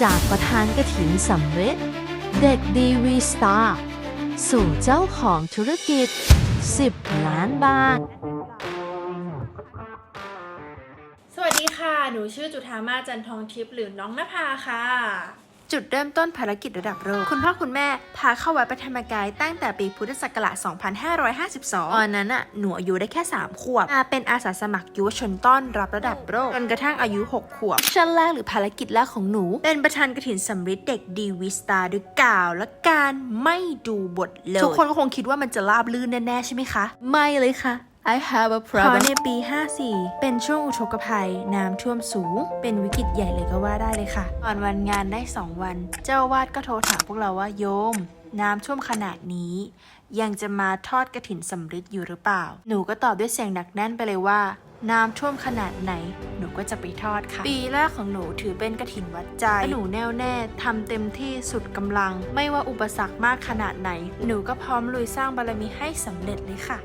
จากประธานกระถินสำเร็จ เด็กดีวีสตาร์สู่เจ้าของธุรกิจ 10 ล้านบาท สวัสดีค่ะ หนูชื่อจุธามาจันทองทิพย์หรือน้องนภาค่ะ จุดเริ่มต้นภารกิจระดับโลกคุณพ่อคุณแม่พาเข้าวัดพระธรรมกายตั้งแต่ปีพุทธศักราช 2552 ตอนนั้นอะหนูอายุได้แค่ 3 ขวบมาเป็นอาสาสมัครยุวชนต้อนรับระดับโลกจนกระทั่งอายุ 6 ขวบชั้นแรกหรือภารกิจแรกของหนู เป็นประธานกระถินสำริดเด็กดีวิสตาด้วยกล่าวและการไม่ดูบทเลยทุกคนก็คงคิดว่ามันจะราบลื่นแน่ๆใช่ไหมคะ ไม่เลยค่ะ I have a problem เพราะในปี 54 เป็นช่วงอุทกภัย น้ำท่วมสูง เป็นวิกฤตใหญ่เลยก็ว่าได้เลยค่ะ ก่อนวันงานได้ 2 วัน เจ้าวาดก็โทรถามพวกเราว่าโยม น้ำท่วมขนาดนี้ ยังจะมาทอดกระถินสำริดอยู่หรือเปล่า หนูก็ตอบด้วยเสียงหนักแน่นไปเลยว่า น้ำท่วมขนาดไหน หนูก็จะไปทอดค่ะ ปีแรกของหนูถือเป็นกระถินวัดใจ หนูแน่วแน่ทำเต็มที่สุดกำลัง ไม่ว่าอุปสรรคมากขนาดไหน หนูก็พร้อมลุยสร้างบารมีให้สำเร็จเลยค่ะ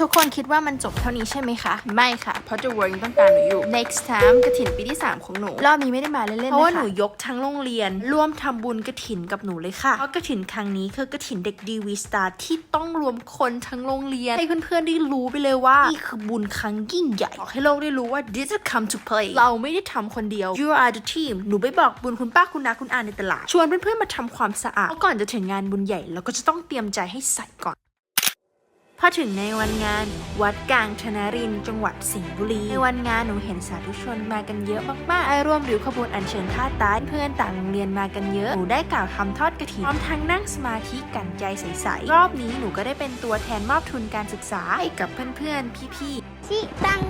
ทุกคนคิดว่ามันจบเท่านี้ใช่ไหมคะ ไม่ค่ะ เพราะ The World ยังต้องการหนูอยู่ Next time กระถินปีที่ 3 ของหนู รอบนี้ไม่ได้มาเล่นๆนะคะเพราะว่าหนูยกทั้งโรงเรียน ร่วมทำบุญกระถินกับหนูเลยค่ะ เพราะกระถินครั้งนี้คือกระถินเด็กดีวีสตาร์ที่ต้องรวมคนทั้งโรงเรียน ให้เพื่อนๆได้รู้ไปเลยว่า นี่คือบุญครั้งยิ่งใหญ่บอกให้โลกได้รู้ว่า this is come to play เราไม่ได้ทำคนเดียว you are the team หนูไปบอกบุญคุณป้าคุณนาคุณอาในตลาดชวนเพื่อนๆมาทำความสะอาดเพราะก่อนจะถึงงานบุญใหญ่เราก็จะต้องเตรียมใจให้ใส่ก่อนพ อถึงในวันงาน วัดกลางชนารินจังหวัดสิงห์บุรี ในวันงานหนูเห็นสาธุชนมากันเยอะมากๆไอร่วมริ้วขบวนอัญเชิญผ้าตายเพื่อนต่างโรงเรียนมากันเยอะ หนูได้กล่าวคำทอดกระถิ่นพร้อมทั้งนั่งสมาธิกันใจใสๆรอบนี้หนูก็ได้เป็นตัวแทนมอบทุนการศึกษาให้กับเพื่อนๆพี่ๆที่ตัง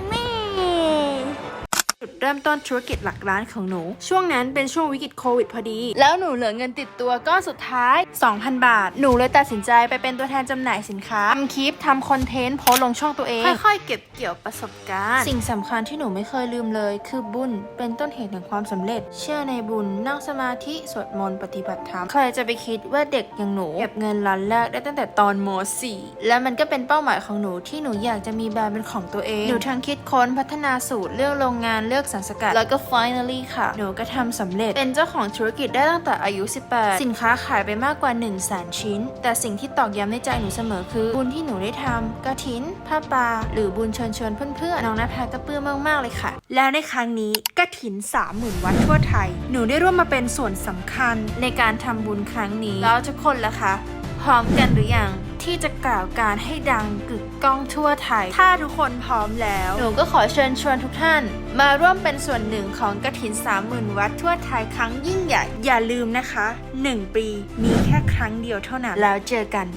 จุดเริ่มต้นธุรกิจหลักล้านของหนู ช่วงนั้นเป็นช่วงวิกฤตโควิดพอดี แล้วหนูเหลือเงินติดตัวก็สุดท้าย 2,000 บาท หนูเลยตัดสินใจไปเป็นตัวแทนจำหน่ายสินค้าทำคลิปทำคอนเทนต์โพสต์ลงช่องตัวเอง ค่อยๆ เก็บเกี่ยวประสบการณ์ สิ่งสำคัญที่หนูไม่เคยลืมเลย คือบุญเป็นต้นเหตุแห่งความสำเร็จ เชื่อในบุญนั่งสมาธิสวดมนต์ปฏิบัติธรรมใครจะไปคิดว่าเด็กอย่างหนูเก็บเงินล้านแรกได้ตั้งแต่ตอนม .4 และมันก็เป็นเป้าหมายของหนูที่หนูอยากจะมีแบรนด์เป็นของตัวเองหนูทั้งคิดค้นพัฒนาสูตรเลือกโรงงานเลือกสารสกัด แล้วก็ finally ค่ะ หนูก็ทำสำเร็จ เป็นเจ้าของธุรกิจได้ตั้งแต่อายุ 18 สินค้าขายไปมากกว่า 1 0 0 0 0แสนชิ้น แต่สิ่งที่ตอกย้ำในใจหนูเสมอคือ บุญที่หนูได้ทำกระถินผ้าป่าหรือบุญเชิญชวนเพื่อนๆน้องนภาก็ปลื้มมากๆเลยค่ะ แล้วในครั้งนี้กระถิน 30,000 วัดทั่วไทย หนูได้ร่วมมาเป็นส่วนสำคัญในการทำบุญครั้งนี้ แล้วทุกคนล่ะคะพร้อมกันหรือยัง ที่จะกล่าวการให้ดังกึกก้องทั่วไทย ถ้าทุกคนพร้อมแล้ว หนูก็ขอเชิญชวนทุกท่าน มาร่วมเป็นส่วนหนึ่งของกระถิน30,000 วัดทั่วไทยครั้งยิ่งใหญ่ อย่าลืมนะคะ 1 ปีมีแค่ครั้งเดียวเท่านั้น แล้วเจอกัน